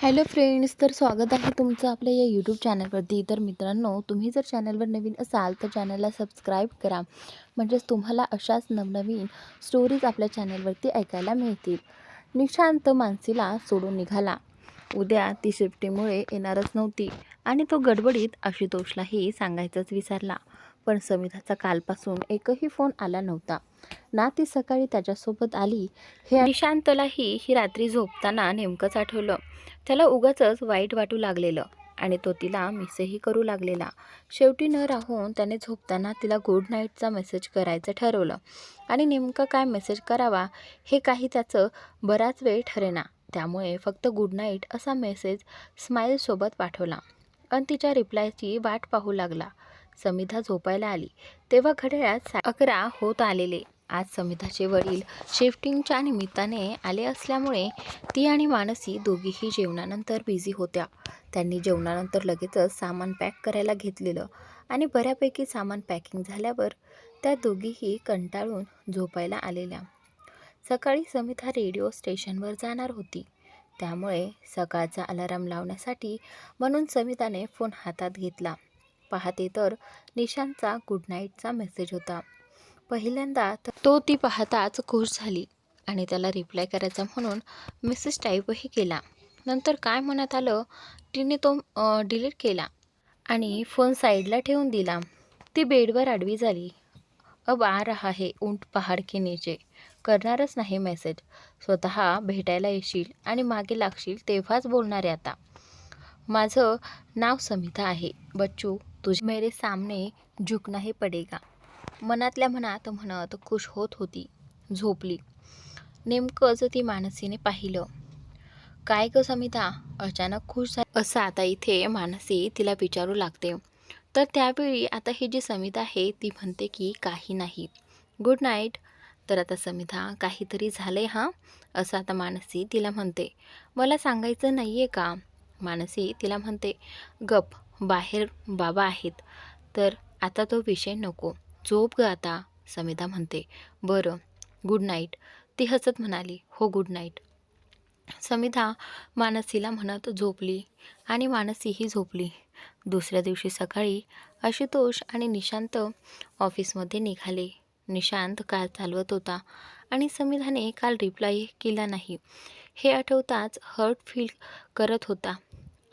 Hello friends तर स्वागत आहे तुमचं आपल्या या यूट्यूब चॅनलवरती. तर मित्रांनो तुम्ही जर चॅनलवर नवीन असाल तर चॅनलला सबस्क्राईब करा. म्हणजेच तुम्हाला अशाच नवनवीन स्टोरीज आपल्या चॅनलवरती ऐकायला मिळतील. निशांत मानसीला सोडून निघाला. उद्या ती शिफ्टीमुळे येणारच नव्हती आणि तो गडबडीत आशुतोषलाही सांगायचंच विसरला. पण समिधाचा कालपासून एकही फोन आला नव्हता. ना ती सकाळी त्याच्यासोबत आली हे निशांतलाही ही रात्री झोपताना नेमकंच आठवलं. त्याला उगाचच वाईट वाटू लागलेलं आणि तो तिला मिसही करू लागलेला. शेवटी न राहून त्याने झोपताना तिला गुड नाईटचा मेसेज करायचं ठरवलं. आणि नेमकं काय मेसेज करावा हे काही त्याचं बराच वेळ ठरेना. त्यामुळे फक्त गुड नाईट असा मेसेज स्माईलसोबत पाठवला. आणि तिच्या रिप्लायची वाट पाहू लागला. समिधा झोपायला आली. तेव्हा घड्याळात सा अकरा होत आलेले. आज समिधाचे वडील शिफ्टिंगच्या निमित्ताने आले असल्यामुळे ती आणि मानसी दोघीही जेवणानंतर बिझी होत्या. त्यांनी जेवणानंतर लगेचच सामान पॅक करायला घेतलेलं आणि बऱ्यापैकी सामान पॅकिंग झाल्यावर त्या दोघीही कंटाळून झोपायला आलेल्या. सकाळी समिधा रेडिओ स्टेशनवर जाणार होती. त्यामुळे सकाळचा अलाराम लावण्यासाठी म्हणून समिताने फोन हातात घेतला. पाहते तर निशांतचा गुड नाईटचा मेसेज होता. पहिल्यांदा तर तो ती पाहताच खुश झाली आणि त्याला रिप्लाय करायचा म्हणून मेसेज टाईपही केला. नंतर काय म्हणत आलं? तिने तो डिलीट केला आणि फोन साईडला ठेवून दिला. ती बेडवर आडवी झाली. अब आ रहा है ऊंट पहाड के नीचे. करणारच नाही मेसेज स्वतः भेटायला येशील आणि मागे लागशील तेव्हाच बोलणार आहे आता. माझं नाव समिता आहे. बच्चू तुझे मेरे सामने झुकना ही पडेगा. मनातल्या मनात म्हणत खुश होत होती झोपली. नेमकंच ती मानसीने पाहिलं. काय ग समिता अचानक खुश झाली? असं आता इथे मानसी तिला विचारू लागते. तर त्यावेळी आता ही जी समिता आहे ती म्हणते की काही नाही. गुड नाईट तर आता समिता काहीतरी झालं आहे हां? असं आता मानसी तिला म्हणते. मला सांगायचं नाही आहे का? मानसी तिला म्हणते गप. बाहेर बाबा आहेत. तर आता तो विषय नको. झोप ग आता समिधा म्हणते. बरं गुड नाईट ती हसत म्हणाली हो गुड नाईट समिधा मानसीला म्हणत झोपली आणि मानसीही झोपली. दुसऱ्या दिवशी सकाळी आशुतोष आणि निशांत ऑफिसमध्ये निघाले. निशांत कार चालवत होता आणि समिधाने काल रिप्लाय केला नाही. हे आठवताच हर्ट फील करत होता.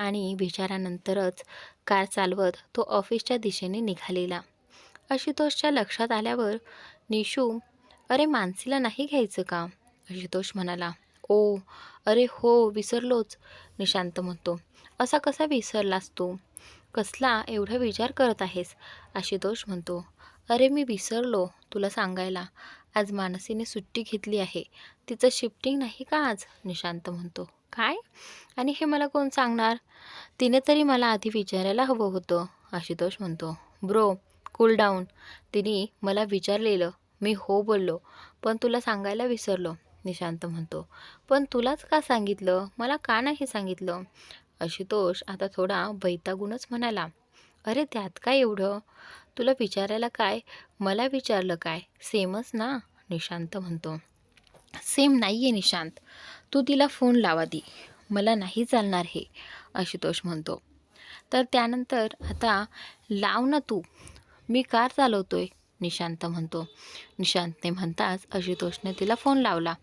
आणि विचारानंतरच कार चालवत तो ऑफिसच्या दिशेने निघालेला. आशुतोषच्या लक्षात आल्यावर निशू अरे मानसीला नाही घ्यायचं का? आशुतोष म्हणाला. ओ अरे हो विसरलोच निशांत म्हणतो. असा कसा विसरलास तू? कसला एवढा विचार करत आहेस? आशुतोष म्हणतो. अरे मी विसरलो तुला सांगायला. आज मानसीने सुट्टी घेतली आहे. तिचं शिफ्टिंग नाही का आज? निशांत म्हणतो. काय? आणि हे मला कोण सांगणार? तिने तरी मला आधी विचारायला हवं होतं आशुतोष म्हणतो. ब्रो कूल डाऊन तिने मला विचारलेलं. मी हो बोललो. पण तुला सांगायला विसरलो निशांत म्हणतो. पण तुलाच का सांगितलं? मला का नाही सांगितलं? आशुतोष आता थोडा वैतागूनच म्हणाला. अरे त्यात काय एवढं? तुला विचारायला काय? मला विचारलं काय? सेमच ना? निशांत म्हणतो. सेम नाही आहे निशांत. तू तिला फोन लावा दी. मला नाही चालणार हे आशुतोष म्हणतो. तर त्यानंतर आता लाव ना तू. मी कार चालवतोय निशांत म्हणतो. निशांतने म्हणताच आशुतोषने तिला फोन लावला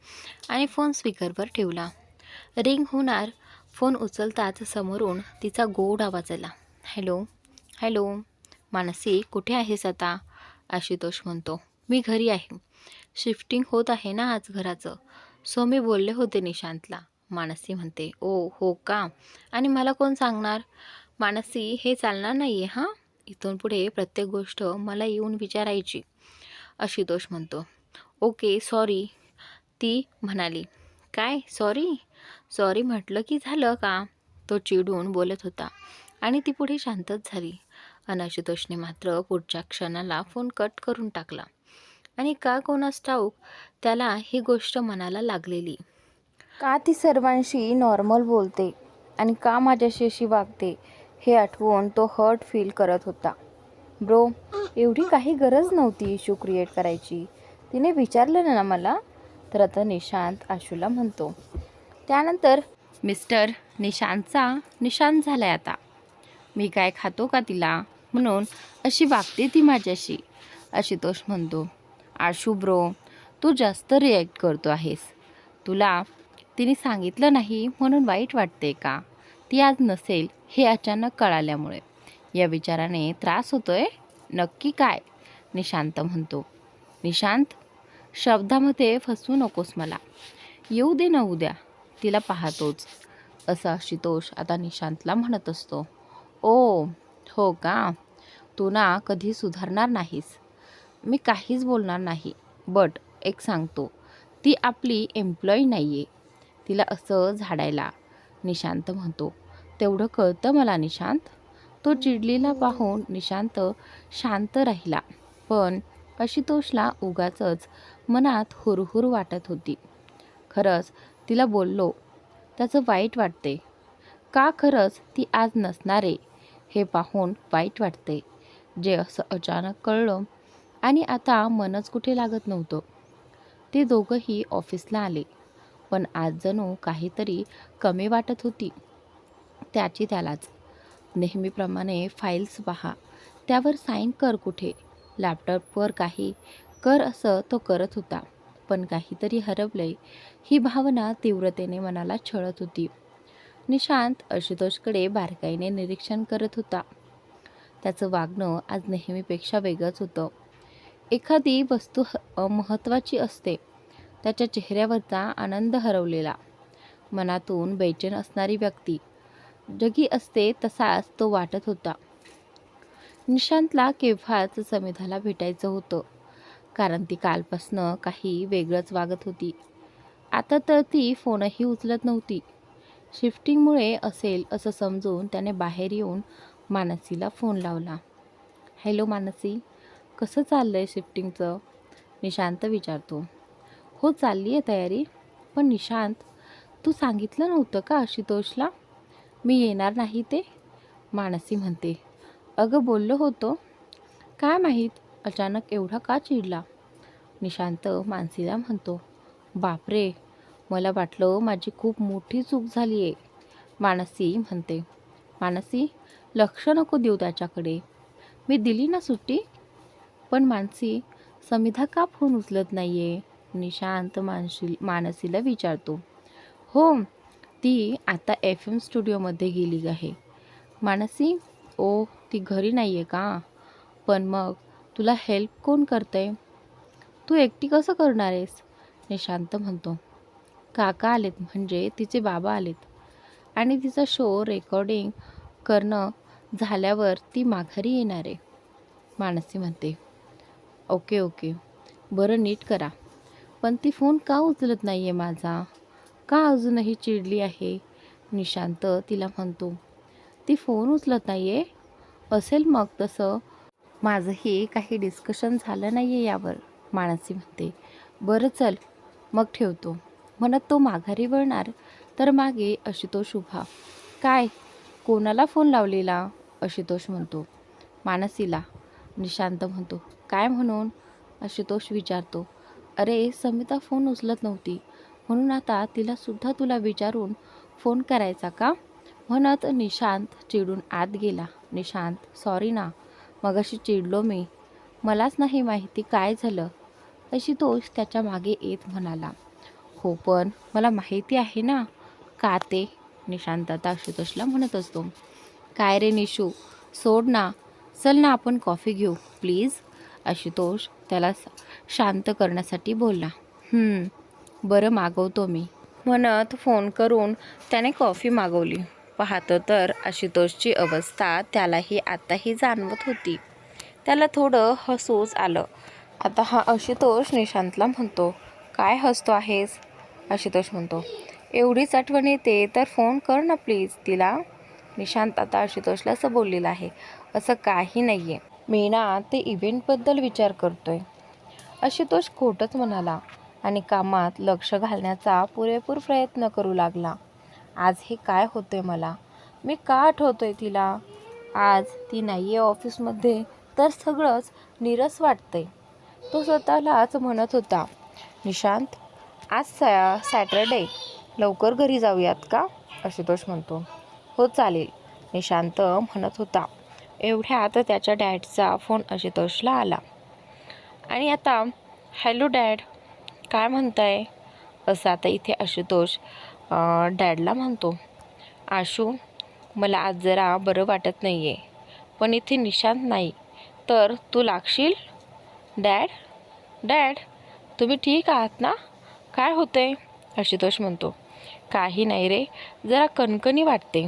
आणि फोन स्पीकरवर ठेवला. रिंग होणार. फोन उचलताच समोरून तिचा गोड आवाज आला. हॅलो हॅलो मानसी कुठे आहेस आता? आशुतोष म्हणतो. मी घरी आहे. शिफ्टिंग होत आहे ना आज घराचं? सो मी बोलले होते निशांतला. मानसी म्हणते ओ हो का? आणि मला कोण सांगणार? मानसी हे चालणार नाही आहे हां? इथून पुढे प्रत्येक गोष्ट मला येऊन विचारायची. आशुतोष म्हणतो ओके सॉरी. ती म्हणाली काय? सॉरी? सॉरी म्हटलं की झालं का? तो चिडून बोलत होता आणि ती पुढे शांतच झाली. अनाशुतोषने मात्र पुढच्या क्षणाला फोन कट करून टाकला. आणि का कोणास ठाऊक त्याला ही गोष्ट मनाला लागलेली. का ती सर्वांशी नॉर्मल बोलते आणि का माझ्याशी अशी वागते हे आठवून तो हर्ट फील करत होता. ब्रो एवढी काही गरज नव्हती इश्यू क्रिएट करायची. तिने विचारलं ना मला तर आता निशांत आशूला म्हणतो. त्यानंतर मिस्टर निशांतचा निशांत झालाय आता. मी काय खातो का तिला? म्हणून अशी वागते ती माझ्याशी आशुतोष म्हणतो. आशू ब्रो तू जास्त रिॲक्ट करतो आहेस. तुला तिने सांगितलं नाही म्हणून वाईट वाटते का? ती आज नसेल हे अचानक कळाल्यामुळे. या विचाराने त्रास होतोय? नक्की काय? निशांत म्हणतो. निशांत शब्दामध्ये फसवू नकोस मला. येऊ दे ना उद्या. तिला पाहतोच. असा आशुतोष आता निशांतला म्हणत असतो. ओ हो का? तू ना कधी सुधारणार नाहीस. मी काहीच बोलणार नाही. बट एक सांगतो ती आपली एम्प्लॉई नाही आहे तिला असं झाडायला निशांत म्हणतो. तेवढं कळतं मला निशांत. तो चिडलीला पाहून निशांत शांत राहिला. पण आशुतोषला उगाचच मनात हुरहुर वाटत होती. खरंच तिला बोललो त्याचं वाईट वाटते का खरंच ती आज नसणारे हे पाहून वाईट वाटते जे असं अचानक कळलं आणि आता मनच कुठे लागत नव्हतं. ते दोघंही ऑफिसला आले. पण आज जणू काहीतरी कमी वाटत होती. त्याची त्यालाच. नेहमीप्रमाणे फाईल्स पहा. त्यावर साईन कर कुठे. लॅपटॉपवर काही. कर असं तो करत होता. पण काहीतरी हरवलंय ही भावना तीव्रतेने मनाला छळत होती. निशांत आशुतोषकडे बारकाईने निरीक्षण करत होता. त्याचं वागणं आज नेहमीपेक्षा वेगळंच होतं. एखादी वस्तू ह महत्त्वाची असते त्याच्या चेहऱ्यावरचा आनंद हरवलेला. मनातून बेचैन असणारी व्यक्ती जगी असते तसाच तो वाटत होता. निशांतला केव्हाच समिधाला भेटायचं होतं कारण ती कालपासनं काही वेगळंच वागत होती. आता तर ती फोनही उचलत नव्हती. शिफ्टिंगमुळे असेल असं समजून त्याने बाहेर येऊन मानसीला फोन लावला. हॅलो मानसी. कसं चाललं आहे शिफ्टिंगचं निशांत विचारतो. हो चालली आहे तयारी. पण निशांत तू सांगितलं नव्हतं का आशुतोषला? मी येणार नाही ते? मानसी म्हणते. अगं बोललो होतो. काय माहीत अचानक एवढा का चिडला? निशांत मानसीला म्हणतो. बापरे मला वाटलं माझी खूप मोठी चूक झाली आहे मानसी म्हणते. मानसी लक्ष नको देऊ त्याच्याकडे. मी दिली ना सुट्टी? पण मानसी समिधा का फोन उचलत नाही आहे निशांत मानशी मानसीला विचारतो. हो ती आता एफ एम स्टुडिओमध्ये गेली आहे. मानसी ओ ती घरी नाही आहे का? पण मग तुला हेल्प कोण करतंय? तू एकटी कसं करणार आहेस? निशांत म्हणतो. काका आलेत म्हणजे तिचे बाबा आलेत. आणि तिचा शो रेकॉर्डिंग करणं झाल्यावर ती माघारी येणार आहे मानसी म्हणते. Okay okay. बरं नीट करा. पण ती फोन का उचलत नाही आहे माझा? का अजूनही चिडली आहे? निशांत तिला म्हणतो. ती फोन उचलत नाही आहे असेल मग तसं. माझंही काही डिस्कशन झालं नाही आहे यावर माणसी म्हणते. बरं चल. मग ठेवतो. म्हणत तो माघारी वळणार. तर मागे आशुतोष उभा. काय? कोणाला फोन लावलेला? आशुतोष म्हणतो. मानसीला. निशांत म्हणतो. काय म्हणून? आशुतोष विचारतो. अरे समिता फोन उचलत नव्हती. म्हणून आता तिलासुद्धा तुला विचारून फोन करायचा का? म्हणत निशांत चिडून आत गेला. निशांत सॉरी ना. मगाशी चिडलो मी. मलाच नाही माहिती काय झालं. अशी तोष त्याच्यामागे येत म्हणाला. हो पण मला माहिती आहे ना. का ते? निशांत आता आशुतोषला म्हणत असतो. काय रे निशू? सोड ना. चल ना आपण कॉफी घेऊ प्लीज. आशुतोष त्याला शांत करण्यासाठी बोलला. बरं मागवतो मी. म्हणत फोन करून त्याने कॉफी मागवली. पाहतं तर आशुतोषची अवस्था त्यालाही आताही जाणवत होती. त्याला थोडं हसूच आलं. आता हा आशुतोष निशांतला म्हणतो काय हसतो आहेस? आशुतोष म्हणतो एवढीच आठवण येते तर फोन कर ना प्लीज तिला. निशांत आता आशुतोषला असं बोललेलं आहे. असं काही नाही आहे मी ना ते इव्हेंटबद्दल विचार करतोय. आशुतोष खोटंच म्हणाला आणि कामात लक्ष घालण्याचा पुरेपूर प्रयत्न करू लागला. आज हे काय होतंय मला? मी का आठवतोय तिला? आज ती नाही आहे ऑफिसमध्ये तर सगळंच निरस वाटतंय. तो स्वतःलाच म्हणत होता निशांत आज सॅ सॅटरडे लवकर घरी जाऊयात का? आशुतोष म्हणतो. हो चालेल निशांत म्हणत होता. एवढ्यात त्याच्या डॅडचा फोन आशुतोषला आला. आणि आता हॅलो डॅड काय म्हणताय? असं आता इथे आशुतोष डॅडला म्हणतो. आशू मला आज जरा बरं वाटत नाही आहे पण इथे निशांत नाही तर तू लागशील? डॅड डॅड तुम्ही ठीक आहात ना? काय होतंय? आशुतोष म्हणतो. काही नाही रे जरा कणकणी वाटते.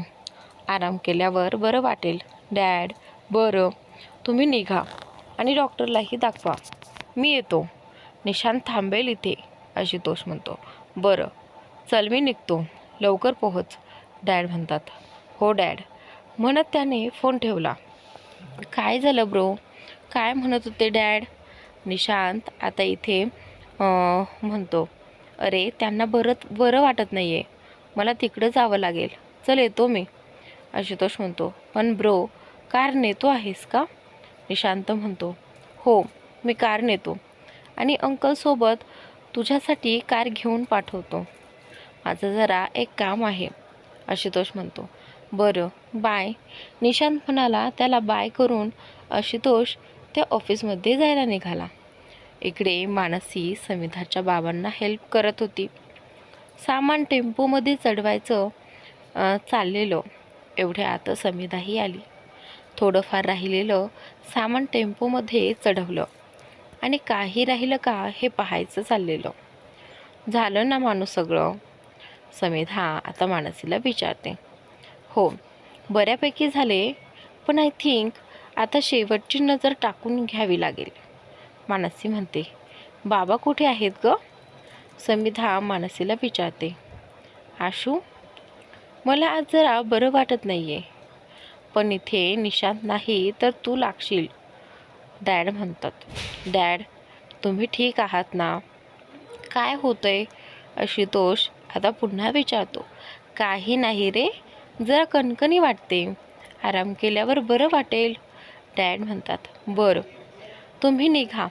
आराम केल्यावर बरं वाटेल डॅड. बरं तुम्ही निघा आणि डॉक्टरलाही दाखवा. मी येतो. निशांत थांबेल इथे आशुतोष म्हणतो. बरं चल मी निघतो. लवकर पोहोच डॅड म्हणतात. हो डॅड. म्हणत त्याने फोन ठेवला. काय झालं ब्रो? काय म्हणत होते डॅड? निशांत आता इथे म्हणतो. अरे त्यांना बरं बरं वाटत नाही आहे मला तिकडं जावं लागेल. चल येतो मी. आशुतोष म्हणतो. पण ब्रो कार नेतो आहेस का? निशांत म्हणतो. हो मी कार नेतो. आणि अंकलसोबत तुझ्यासाठी कार घेऊन पाठवतो. माझं जरा एक काम आहे आशुतोष म्हणतो. बरं बाय. निशांत म्हणाला त्याला बाय करून आशुतोष त्या ऑफिसमध्ये जायला निघाला. इकडे मानसी समिधाच्या बाबांना हेल्प करत होती. सामान टेम्पोमध्ये चढवायचं चाललेलं. एवढ्या आता समिधाही आली. थोडंफार राहिलेलं सामान टेम्पोमध्ये चढवलं. आणि काही राहिलं का हे पाहायचं चाललेलं. झालं ना माणूस सगळं? समिधा आता मानसीला विचारते. हो बऱ्यापैकी झाले पण आय थिंक आता शेवटची नजर टाकून घ्यावी लागेल. मानसी म्हणते बाबा कुठे आहेत ग? समिधा मानसीला विचारते. आशू मला आज जरा बरं वाटत नाही आहे पण इथे निशांत नाही तर तू लागशील. डॅड म्हणतात. डॅड तुम्ही ठीक आहात ना? काय होतंय? आशुतोष आता पुन्हा विचारतो. काही नाही रे जरा कणकणी वाटते. आराम केल्यावर बरं वाटेल. डॅड म्हणतात. बरं तुम्ही निघा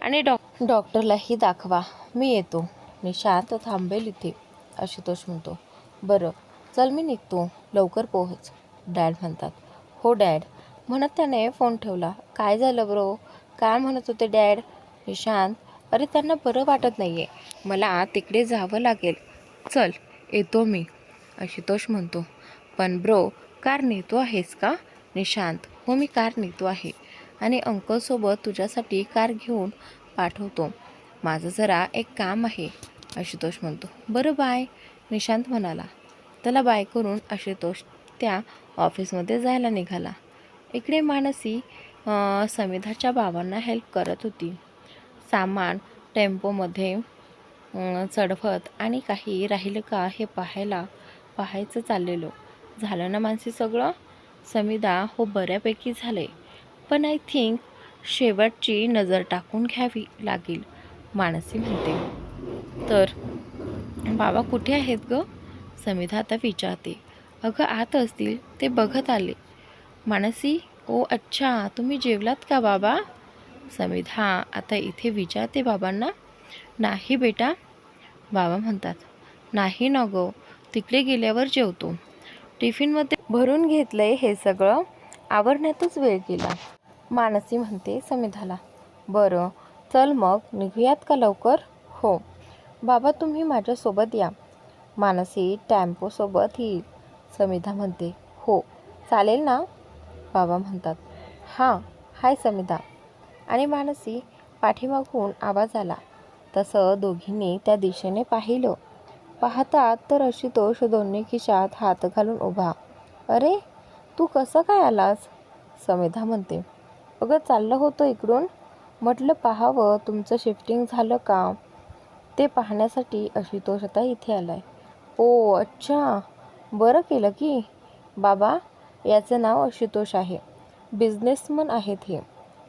आणि डॉ डॉक्टरलाही दाखवा. मी येतो. निशांत थांबेल इथे आशुतोष म्हणतो. बरं चल मी निघतो. लवकर पोहोच. डॅड म्हणतात. हो डॅड. म्हणत त्याने फोन ठेवला. काय झालं ब्रो? काय म्हणत होते डॅड? निशांत अरे त्यांना बरं वाटत नाही आहे मला तिकडे जावं लागेल. चल येतो मी. आशुतोष म्हणतो. पण ब्रो कार नेतो आहेस का? निशांत हो मी कार नेतो आहे. आणि अंकलसोबत तुझ्यासाठी कार घेऊन पाठवतो. माझं जरा एक काम आहे आशुतोष म्हणतो. बरं बाय. निशांत म्हणाला. त्याला बाय करून आशुतोष त्या ऑफिसमध्ये जायला निघाला. इकडे मानसी अं, समिधाच्या बाबांना हेल्प करत होती. सामान टेम्पोमध्ये चढवत आणि काही राहिलं का हे पाहायला पाहायचं चाललेलो. झालं ना मानसी सगळं? समिधा हो बऱ्यापैकी झाले. पण आय थिंक शेवटची नजर टाकून घ्यावी लागेल मानसी म्हणते. तर बाबा कुठे आहेत ग? समिधा आता विचारते. अगं आत असतील. ते बघत आले. मानसी ओ अच्छा तुम्ही जेवलात का बाबा? समिधा आता इथे विचारते बाबांना. नाही बेटा. बाबा म्हणतात नाही ना गो तिकडे गेल्यावर जेवतो. टिफिनमध्ये भरून घेतलंय हे सगळं आवरण्यातच वेळ गेला. मानसी म्हणते समिधाला बरं चल मग निघूयात का लवकर? हो. बाबा तुम्ही माझ्यासोबत या. मानसी टॅम्पोसोबत येईल. समिधा म्हणते. हो चालेल ना? बाबा म्हणतात. हां हाय समिधा. आणि मानसी पाठीमागून आवाज आला. तसं दोघींनी त्या दिशेने पाहिलं. पाहतात तर आशुतोष दोन्ही खिशात हात घालून उभा. अरे तू कसं काय आलास? समिधा म्हणते. अगं चाललं होतं इकडून. म्हटलं पाहावं तुमचं शिफ्टिंग झालं का? ते पाहण्यासाठी आशुतोष आता इथे आलाय. ओ अच्छा. बरं केलं की. बाबा याचं नाव आशुतोष आहे. बिझनेसमन आहेत हे.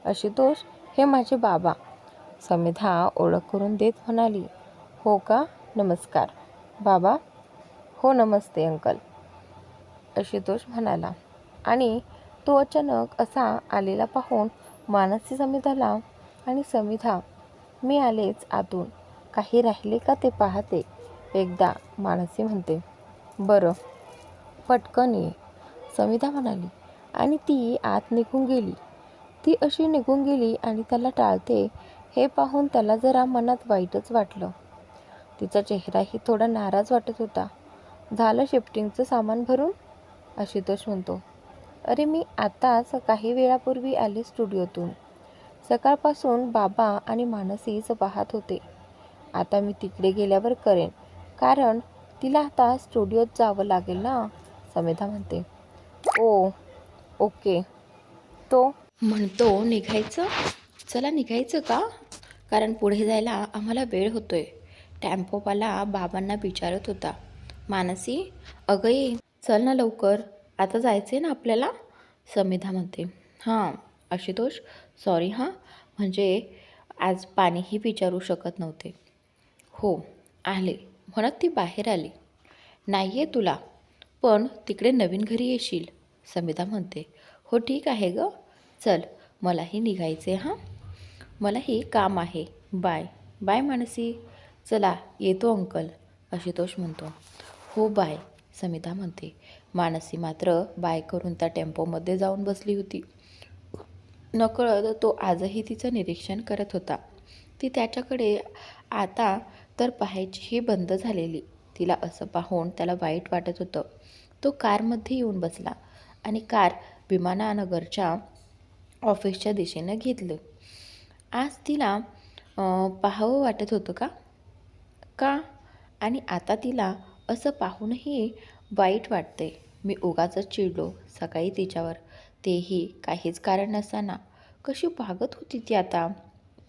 आशुतोष हे माझे बाबा. समिधा ओळख करून देत म्हणाली. हो का? नमस्कार. बाबा हो नमस्ते अंकल. आशुतोष म्हणाला. आणि तो अचानक असा आलेला पाहून मानसी समिधाला आणि समिधा मी आलेच आतून. काही राहिले का ते पाहते. एकदा मानसी म्हणते. बरं. पटकन ये सविता म्हणाली. आणि ती आत निघून गेली. ती अशी निघून गेली आणि त्याला टाळते हे पाहून त्याला जरा मनात वाईटच वाटलं. तिचा चेहराही थोडा नाराज वाटत होता. झालं शिफ्टिंगचं सामान भरून? आशुतोष म्हणतो. अरे मी आताच काही वेळापूर्वी आले स्टुडिओतून. सकाळपासून बाबा आणि मानसीच पाहत होते. आता मी तिकडे गेल्यावर करेन. कारण तिला आता स्टुडिओत जावं लागेल ना? समेधा म्हणते. Oh okay. तो? म्हणतो निघायचं? चला निघायचं का? कारण पुढे जायला आम्हाला वेळ होतोय. टॅम्पोवाला बाबांना विचारत होता. मानसी अगं ये. चल ना लवकर. आता जायचं आहे ना आपल्याला? समिधा म्हणते. हां आशुतोष सॉरी हां. म्हणजे आज पाणीही विचारू शकत नव्हते. हो आले. म्हणत ती बाहेर आली. नाही आहे तुला पण तिकडे नवीन घरी येशील समिता म्हणते. हो ठीक आहे ग. चल मलाही निघायचे हां? मलाही काम आहे. बाय. बाय मानसी. चला येतो अंकल आशुतोष म्हणतो. हो बाय समिता म्हणते. मानसी मात्र बाय करून त्या टेम्पोमध्ये जाऊन बसली होती. नकळत तो आजही तिचं निरीक्षण करत होता. ती त्याच्याकडे आता तर पाहायचीही बंद झालेली. तिला असं पाहून त्याला वाईट वाटत होतं. तो कारमध्ये येऊन बसला आणि कार विमानानगरच्या ऑफिसच्या दिशेनं घेतलं. आज तिला पाहावं वाटत होतं का? का? आणि आता तिला असं पाहूनही वाईट वाटते मी उगाच चिडलो सकाळी तिच्यावर. तेही काहीच कारण नसताना कशी वागत होती ती आता?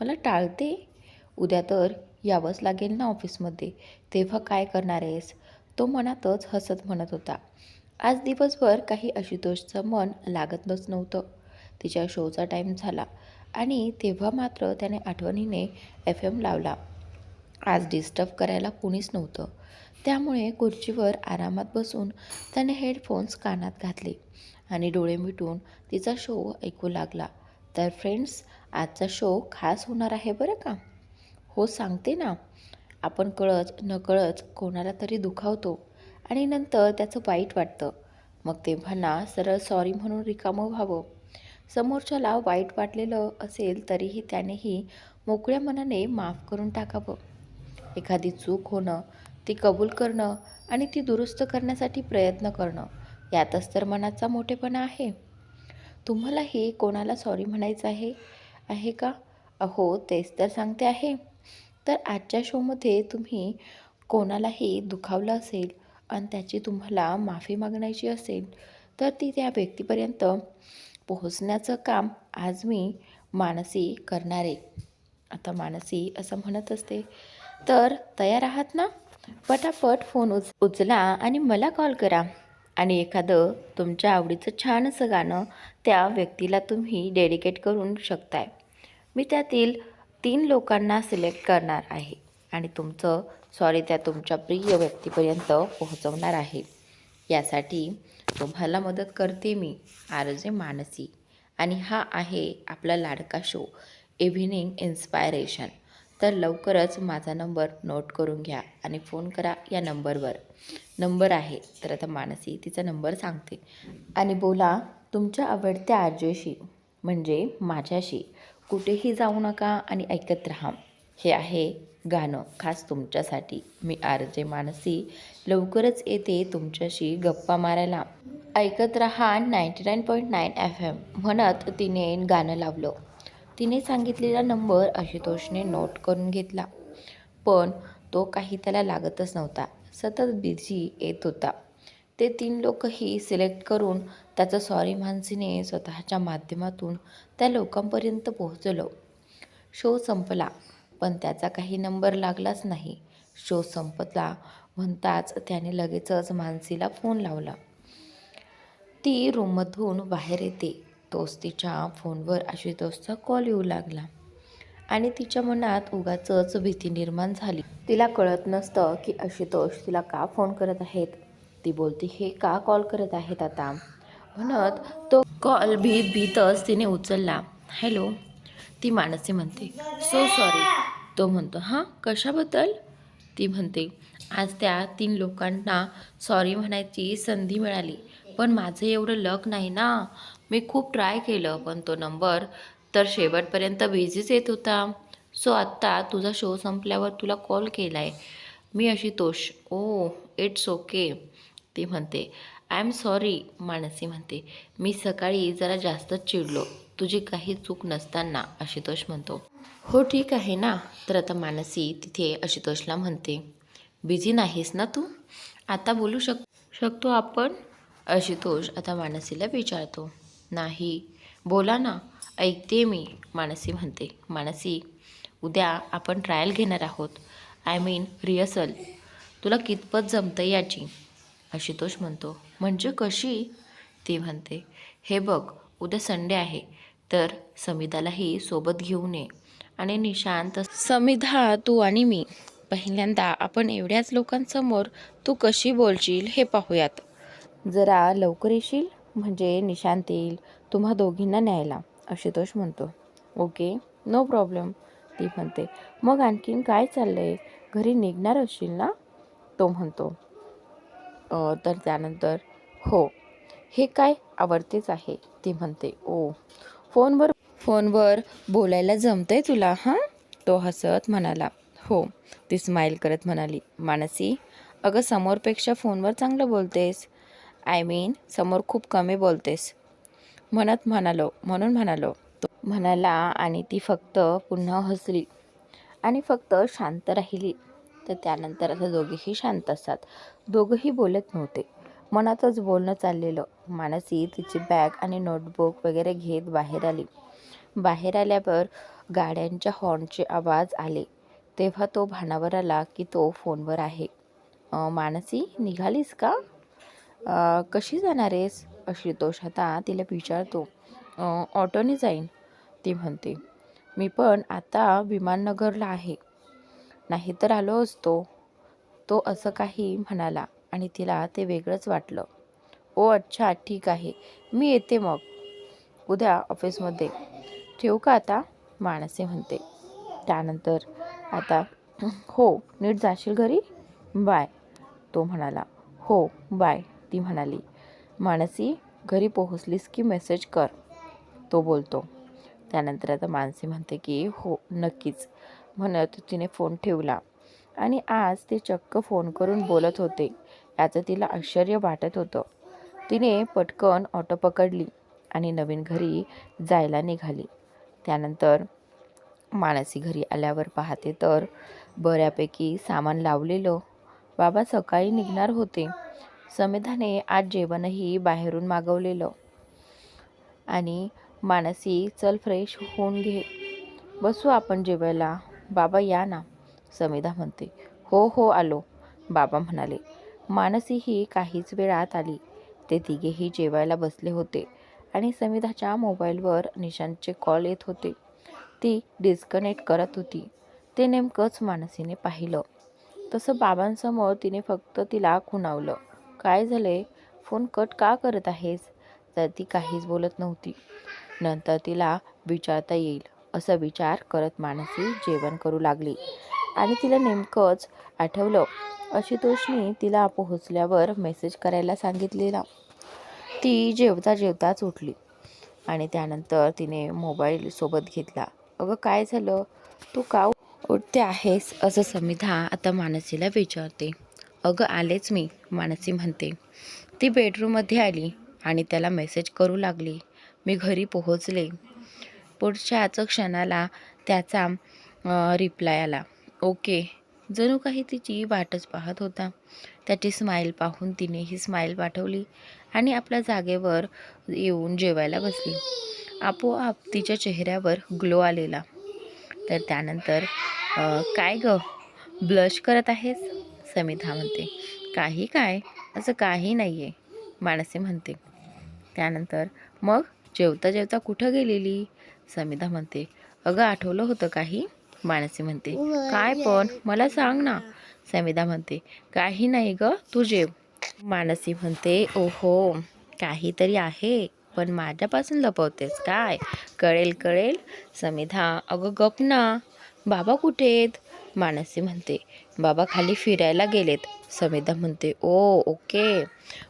मला टाळते? उद्या तर यावंच लागेल ना ऑफिसमध्ये. तेव्हा काय करणार आहेस? तो मनातच हसत म्हणत होता. आज दिवसभर काही आशुतोषचं मन लागतच नव्हतं. तिच्या शोचा टाईम झाला आणि तेव्हा मात्र त्याने आठवणीने एफ एम लावला. आज डिस्टर्ब करायला कोणीच नव्हतं. त्यामुळे खुर्चीवर आरामात बसून त्याने हेडफोन्स कानात घातले आणि डोळे मिटून तिचा शो ऐकू लागला. तर फ्रेंड्स आजचा शो खास होणार आहे बरं का? हो सांगते ना. आपण कळत नकळत कोणाला तरी दुखावतो आणि नंतर त्याचं वाईट वाटतं. मग तेव्हा ना सरळ सॉरी म्हणून रिकामं व्हावं. समोरच्याला वाईट वाटलेलं असेल तरीही त्यानेही मोकळ्या मनाने माफ करून टाकावं. एखादी चूक होणं ती कबूल करणं आणि ती दुरुस्त करण्यासाठी प्रयत्न करणं यातच तर मनाचा मोठेपणा आहे. तुम्हालाही कोणाला सॉरी म्हणायचं आहे? आहे का? अहो तेच तर सांगते आहे. तर आजच्या शोमध्ये तुम्ही कोणालाही दुखावलं असेल आणि त्याची तुम्हाला माफी मागण्याची असेल तर ती त्या व्यक्तीपर्यंत पोहोचण्याचं काम आज मी मानसी करणार आहे. आता मानसी असं म्हणत असते तर तयार आहात ना? पटापट फोन उच उचला आणि मला कॉल करा. आणि एखादं तुमच्या आवडीचं छान असं गाणं त्या व्यक्तीला तुम्ही डेडिकेट करून शकताय. मी त्यातील तीन लोकांना सिलेक्ट करणार आहे. आणि तुमचं सॉरी त्या तुमच्या प्रिय व्यक्तीपर्यंत पोहोचवणार आहे. यासाठी तुम्हाला मदत करते मी आर जे मानसी. आणि हा आहे आपला लाडका शो इव्हिनिंग इन्स्पायरेशन तर लवकरच माझा नंबर नोट करून घ्या आणि फोन करा या नंबरवर नंबर आहे तर आता मानसी तिचा नंबर सांगते. आणि बोला तुमच्या आवडत्या आरजेशी म्हणजे माझ्याशी कुठेही जाऊ नका आणि ऐकत राहा. हे आहे गाणं. खास तुमच्यासाठी. मी आर जे मानसी. लवकरच येते तुमच्याशी गप्पा मारायला. ऐकत रहा ninety nine point nine F M. म्हणत तिने गाणं लावलं. तिने सांगितलेला नंबर आशुतोषने नोट करून घेतला. पण तो काही त्याला लागतच नव्हता. सतत बिझी येत होता. ते तीन लोकही सिलेक्ट करून त्याचं सॉरी मानसीने स्वतःच्या माध्यमातून त्या लोकांपर्यंत पोहोचलो. शो संपला पण त्याचा काही नंबर लागलाच नाही. शो संपला म्हणताच त्याने लगेचच मानसीला फोन लावला. ती रूममधून बाहेर येते. तोच तिच्या फोनवर आशुतोषचा कॉल येऊ लागला. आणि तिच्या मनात उगाचच भीती निर्माण झाली. तिला कळत नसतं की आशुतोष तिला का फोन करत आहेत? ती बोलते हे का कॉल करत आहेत आता? म्हणत तो कॉल भीत भीतच तिने उचलला. हॅलो ती माणसे म्हणते. सो सॉरी तो म्हणतो हां कशाबद्दल? ती म्हणते आज त्या तीन लोकांना सॉरी म्हणायची संधी मिळाली पण माझं एवढं लक नाही ना. मी खूप ट्राय केलं पण तो नंबर तर शेवटपर्यंत बिझीच येत होता. सो आत्ता तुझा शो संपल्यावर तुला कॉल केला आहे मी अशी तोष ओ इट्स ओके ती म्हणते आय एम सॉरी मानसी म्हणते. मी सकाळी जरा जास्तच चिडलो. तुझी काही चूक नसताना आशुतोष म्हणतो. हो ठीक आहे ना. तर आता मानसी तिथे आशुतोषला म्हणते. बिझी नाहीस ना तू? आता बोलू शक शकतो आपण? आशुतोष आता मानसीला विचारतो. नाही. बोला ना. ऐकते मी मानसी म्हणते. मानसी उद्या आपण ट्रायल घेणार आहोत. I mean rehearsal. तुला कितपत जमतं याची? आशुतोष म्हणतो. म्हणजे कशी? ती म्हणते हे बघ उद्या संडे आहे तर समिधालाही सोबत घेऊन ये. आणि निशांत समिधा तू आणि मी पहिल्यांदा आपण एवढ्याच लोकांसमोर तू कशी बोलशील हे पाहूयात. जरा लवकर येशील? म्हणजे निशांत येईल तुम्हा दोघींना न्यायला आशुतोष म्हणतो. ओके नो प्रॉब्लेम ती म्हणते. मग आणखीन काय चाललंय? घरी निघणार असशील ना? तो म्हणतो. तर त्यानंतर हो हे काय आवडतेच आहे ती म्हणते. ओ फोनवर फोनवर बोलायला जमतंय तुला हां? तो हसत म्हणाला. हो ती स्माईल करत म्हणाली. मानसी अगं समोरपेक्षा फोनवर चांगलं बोलतेस. आय मीन समोर खूप कमी बोलतेस. म्हणत म्हणालो. म्हणून म्हणालो. तो म्हणाला आणि ती फक्त पुन्हा हसली आणि फक्त शांत राहिली. तर त्यानंतर आता दोघेही शांत असतात. दोघंही बोलत नव्हते. मनातच बोलणं चाललेलं. मानसी तिची बॅग आणि नोटबुक वगैरे घेत बाहेर आली. बाहेर आल्यावर गाड्यांच्या हॉर्नचे आवाज आले. तेव्हा तो भानावर आला की तो फोनवर आहे. मानसी निघालीस का? कशी जाणार आहेस? आशुतोष आता तिला विचारतो. ऑटोने जाईन ती म्हणते. मी पण आता विमाननगरला आहे. नाहीतर आलो असतो. तो असं काही म्हणाला आणि तिला ते वेगळंच वाटलं. ओ अच्छा ठीक आहे. मी येते मग. उद्या ऑफिसमध्ये. ठेवू का आता? माणसे म्हणते. त्यानंतर आता हो नीट जाशील घरी? बाय तो म्हणाला. हो बाय ती म्हणाली. मानसी घरी पोहोचलीस की मेसेज कर तो बोलतो. त्यानंतर आता मानसी म्हणते की हो नक्कीच. म्हणत तिने फोन ठेवला. आणि आज ते चक्क फोन करून बोलत होते. याचं तिला आश्चर्य वाटत होतं. तिने पटकन ऑटो पकडली आणि नवीन घरी जायला निघाली. त्यानंतर मानसी घरी आल्यावर पाहते तर बऱ्यापैकी सामान लावलेलं. बाबा सकाळी निघणार होते. समेधाने आज जेवणही बाहेरून मागवलेलं. आणि मानसी चल फ्रेश होऊन घे. बसू आपण जेवायला. बाबा या ना समिधा म्हणते. हो हो आलो बाबा म्हणाले. मानसी ही काहीच वेळात आली. ते तिघेही जेवायला बसले होते आणि समिधाच्या मोबाईलवर निशांतचे कॉल येत होते. ती डिस्कनेक्ट करत होती. ते नेमकंच मानसीने पाहिलं. तसं बाबांसमोर तिने फक्त तिला खुणावलं. काय झाले? फोन कट का करत आहेस? तर ती काहीच बोलत नव्हती. नंतर तिला विचारता येईल. असा विचार करत मानसी जेवण करू लागली. आणि तिला नेमकंच आठवलं. आशुतोषने तिला पोहोचल्यावर मेसेज करायला सांगितलेला. ती जेवता जेवताच उठली. आणि त्यानंतर तिने मोबाईल सोबत घेतला. अगं काय झालं? तू का उठते आहेस असं समिधा आता मानसीला विचारते. अगं आलेच मी मानसी म्हणते. ती बेडरूममध्ये आली आणि त्याला मेसेज करू लागली. मी घरी पोहोचले. पुढच्याच क्षणाला त्याचा रिप्लाय आला. ओके. जणू काही तिची वाटच पाहत होता. त्याची स्माईल पाहून तिने ही स्माईल पाठवली आणि आपल्या जागेवर येऊन जेवायला बसली. आपोआप तिच्या चेहऱ्यावर ग्लो आलेला. तर त्यानंतर काय ग? ब्लश करत आहेस? समिधा म्हणते. काही काय? असं काही नाही आहे मानसी म्हणते. त्यानंतर मग? जेवता जेवता कुठं गेलेली? समिधा म्हणते अगं आठवलं होतं काही? मानसी म्हणते काय पण मला सांग ना. समिधा म्हणते काही नाही ग तू जेव. मानसी म्हणते ओहो काहीतरी आहे पण माझ्यापासून लपवतेस काय? कळेल कळेल. समिधा अगं गप ना. बाबा कुठे आहेत मानसी म्हणते बाबा खाली फिरायला गेलेत. समिधा म्हणते ओ ओके.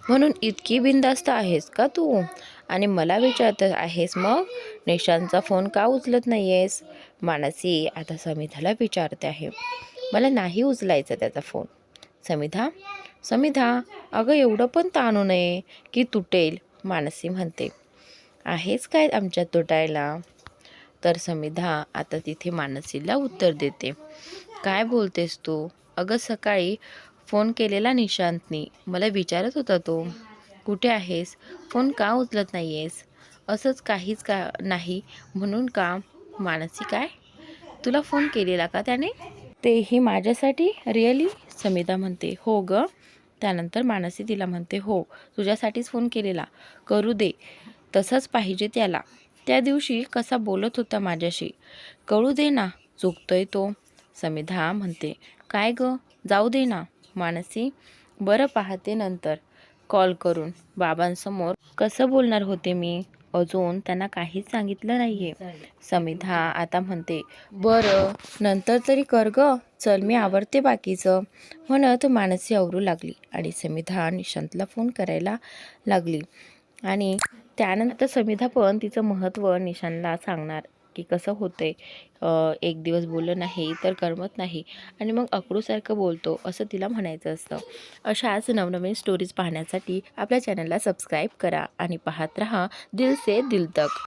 म्हणून इतकी बिंदास्त आहेस का तू? आणि मला विचारत आहेस मग? निशांतचा फोन का उचलत नाही आहेस मानसी आता समिधाला विचारते आहे. मला नाही उचलायचा त्याचा फोन. समिधा? समिधा अगं एवढं पण ताणू नये की तुटेल मानसी म्हणते. आहेच काय आमच्या तुटायला? तर समिधा आता तिथे मानसीला उत्तर देते. काय बोलतेस तू? अगं सकाळी फोन केलेला निशांतनी. मला विचारत होता तो. कुठे आहेस? फोन का उचलत नाही आहेस असंच काहीच का नाही म्हणून का? मानसी काय? तुला फोन केलेला का त्याने? तेही माझ्यासाठी? रिअली समिता म्हणते हो ग. त्यानंतर मानसी तिला म्हणते हो तुझ्यासाठीच फोन केलेला. करू दे. तसंच पाहिजे त्याला. त्या दिवशी कसा बोलत होता माझ्याशी. कळू दे ना चुकतोय तो. समिधा म्हणते काय ग? जाऊ दे ना मानसी. बरं पाहते नंतर. कॉल करून बाबांसमोर कसं बोलणार होते मी? अजून त्यांना काहीच सांगितलं नाही आहे समिधा आता म्हणते बरं नंतर तरी कर ग. चल मी आवडते बाकीचं. म्हणत मानसी आवरू लागली आणि समिधा निशांतला फोन करायला लागली. आणि त्यानंतर समिधा पण तिचं महत्त्व निशांतला सांगणार. की कसं होतंय? एक दिवस बोललं नाही तर करमत नाही. आणि मग अकडूसारखं बोलतो असं तिला म्हणायचं असतं. अशाच नवनवीन स्टोरीज पाहण्यासाठी आपल्या चॅनलला सबस्क्राईब करा आणि पाहत रहा. दिल से दिल तक.